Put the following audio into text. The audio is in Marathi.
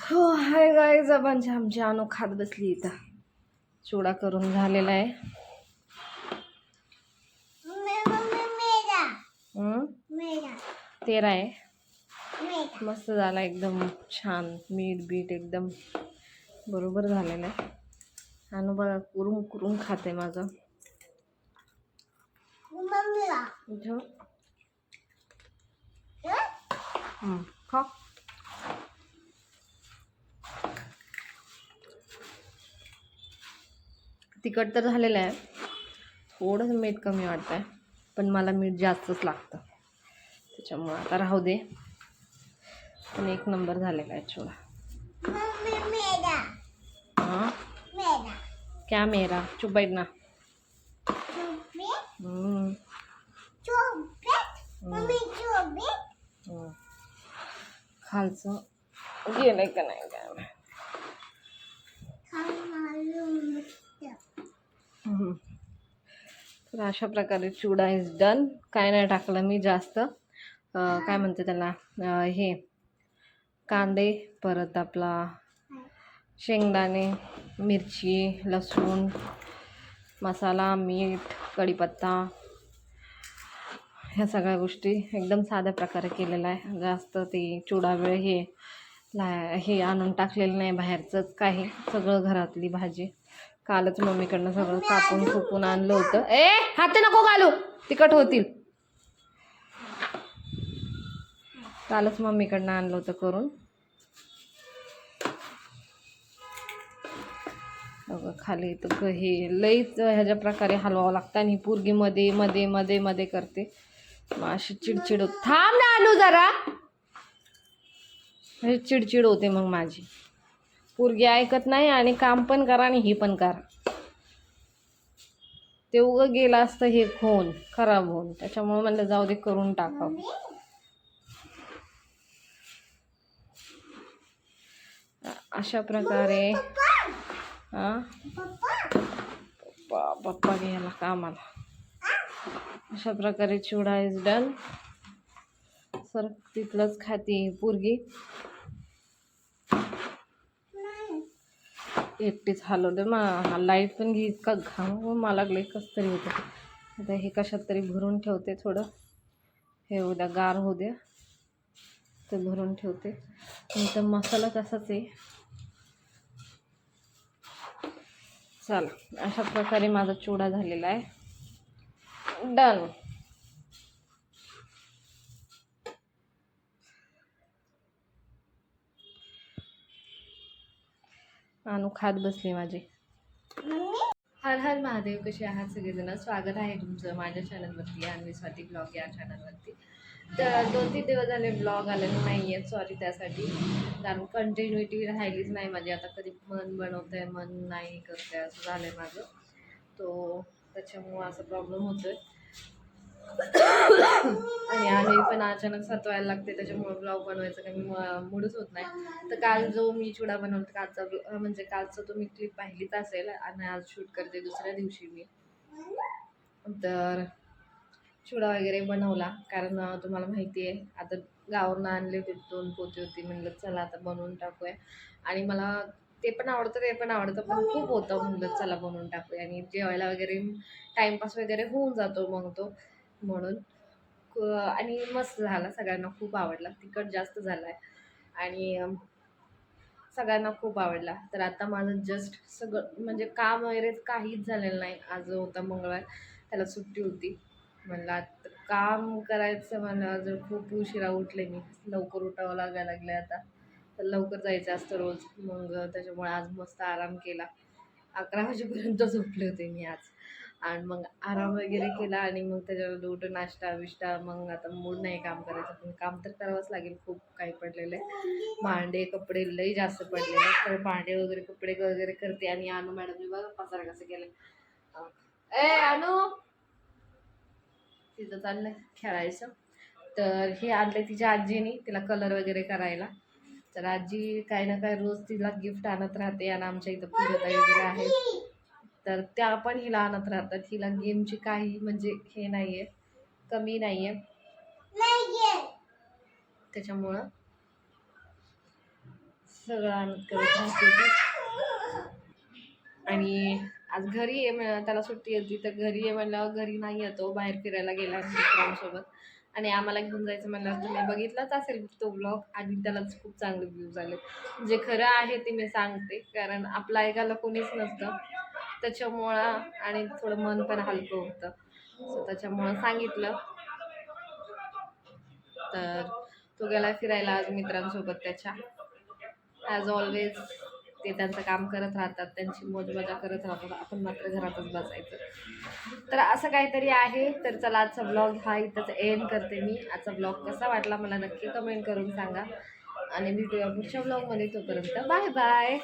हो हाय गाईज आपण आमची आणू खात बसली इथं. चिवडा करून झालेला आहे. तेरा आहे. मस्त झाला एकदम छान मीठ बीट एकदम बरोबर झालेलं आहे. आणू बघा कुरून कुरून खाते माझं. इथं. हम्म, खा. तिखट तर झालेलं आहे. थोडंसं मीठ कमी वाटतं आहे पण मला मीठ जास्तच लागतं. त्याच्यामुळं आता राहू दे. पण एक नंबर झालेला आहे छोडा. हां? क्या मेरा? चुप बैठ ना. हम्म, हम्म. खालचं. गेलंय का नाही काय माहीत. हम्म. तर अशा प्रकारे चिवडा इज डन काय नाही टाकलं मी जास्त. काय म्हणते त्याला? हे. कांदे परत आपला शेंगदाणे मिरची लसूण मसाला मीठ कढीपत्ता. ह्या सगळ्या गोष्टी एकदम साध्या प्रकारे केलेल्या आहे. जास्त ते चिवडा वेळ हे ला हे आणून टाकलेलं नाही बाहेरचंच काही. सगळं घरातली भाजी. कालच मम्मीकडनं सगळं कापून फुकून आणलं होतं. ए हात नको घालू. तिखट होतील. कालच मम्मीकडनं आणलं होतं करून. अगं खाली तर हे लईच ह्याच्या प्रकारे हलवावं लागतं आणि ही पोरगी मध्ये मध्ये मध्ये मध्ये करते. मग अशी चिडचिड होत थांब ना आणू जरा. चिडचिड होते मग माझी. पोरगी ऐकत नाही आणि काम पण करा आणि ही पण करा. ते उगं गेलं असतं हे होऊन खराब होऊन. त्याच्यामुळे म्हणलं जाऊ दे करून टाकावं. अशा प्रकारे पप्पा पप्पा घ्यायला कामाला. अशा प्रकारे चिवडा इज डन सर तिथलंच खाते पोरगी. एकटीच हलवते मा लाइट पण घे इतका घाम मला लागले कस तरी होतं आता हे कशात तरी भरून ठेवते थोडं. हे उद्या गार होऊ द्या ते भरून ठेवते. नंतर मसाला तसाच आहे. चला अशा प्रकारे माझा चुडा झालेला आहे. डन आणू खात बसली माझी. हर हर महादेव कसे आहात सगळेजण? स्वागत आहे तुमचं माझ्या चॅनलवरती आणि स्वाती ब्लॉग या चॅनलवरती तर दोन तीन दिवस झाले ब्लॉग आलेले नाही आहेत सॉरी त्यासाठी. कारण कंटिन्युटी राहिलीच नाही माझी. आता कधी मन बनवतं आहे मन नाही करते असं झालं आहे माझं. तो त्याच्यामुळं असा प्रॉब्लेम होतो आहे आणि आम्ही पण अचानक सतवायला लागते त्याच्यामुळे ब्लॉग बनवायचं काही म- मूडच होत नाही. तर काल जो मी चुडा बनवला कालचा म्हणजे कालचा तुम्ही क्लिप पाहिलीच असेल आणि आज शूट करते दुसऱ्या दिवशी मी. तर चिवडा वगैरे बनवला कारण तुम्हाला माहिती आहे आता गावावरून आणले होते दोन पोते होती म्हणलं चला आता बनवून टाकूया. आणि मला ते पण आवडतं ते पण आवडतं पण खूप होतं म्हणलं चला बनवून टाकूया. आणि जेवायला वगैरे टाईमपास वगैरे होऊन जातो मग तो. म्हणून. क- आणि मस्त झाला सगळ्यांना खूप आवडला. तिखट जास्त झाला आहे आणि सगळ्यांना खूप आवडला. तर आता माझं जस्ट सगळं म्हणजे काम वगैरे काहीच झालेलं नाही. आज होता मंगळवार. त्याला सुट्टी होती. म्हणलं आता काम करायचं मला जर खूप उशिरा उठले मी. लवकर उठावं लागायला लागले आता. तर लवकर जायचं असतं रोज. मग त्याच्यामुळे आज मस्त आराम केला. अकरा वाजेपर्यंत झोपले होते मी आज. आणि मग आराम वगैरे केला आणि मग त्याच्यावर उठून नाश्ता बिष्टा मग आता मूड नाही काम करायचं पण काम तर करावंच लागेल खूप काही पडलेलं आहे. भांडे कपडे लई जास्त पडलेले तर भांडे वगैरे कपडे वगैरे करते आणि अनु मॅडमने बघा पसार कसं केलं ए अनु! तिचं चाललंय खेळायचं. तर हे आणलं तिच्या आजीने तिला कलर वगैरे करायला. तर आजी काही ना काही रोज तिला गिफ्ट आणत राहते आणि आमच्या इथं पूजाताई वगैरे आहे तर त्या पण हिला आणत राहतात. हिला गेमची काही म्हणजे हे नाही आहे कमी नाही आहे त्याच्यामुळं सगळं आणत करत राहते आणि आज घरी आहे त्याला सुट्टी होती तर घरी आहे म्हणल्यावर घरी नाही येतो बाहेर फिरायला गेला मित्रांसोबत. आणि आम्हाला घेऊन जायचं म्हणल्यावर तुम्ही बघितलाच असेल तो ब्लॉग आणि त्यालाच खूप चांगले व्ह्यूज आले जे खरं आहे ते मी सांगते कारण आपलं ऐकायला कोणीच नसतं. त्याच्यामुळं आणि थोडं मन पण हलकं होतं. सो त्याच्यामुळं सांगितलं. तर तो गेला फिरायला आज मित्रांसोबत त्याच्या. ॲज ऑलवेज ते त्यांचं काम करत राहतात. त्यांची मजा करत राहतात. आपण मात्र घरातच बसायचं. तर असं काहीतरी आहे. तर चला आजचा ब्लॉग हा इथंच एंड करते मी. आजचा ब्लॉग कसा वाटला मला नक्की कमेंट करून सांगा. आणि भेटूया पुढच्या ब्लॉगमध्ये तोपर्यंत बाय बाय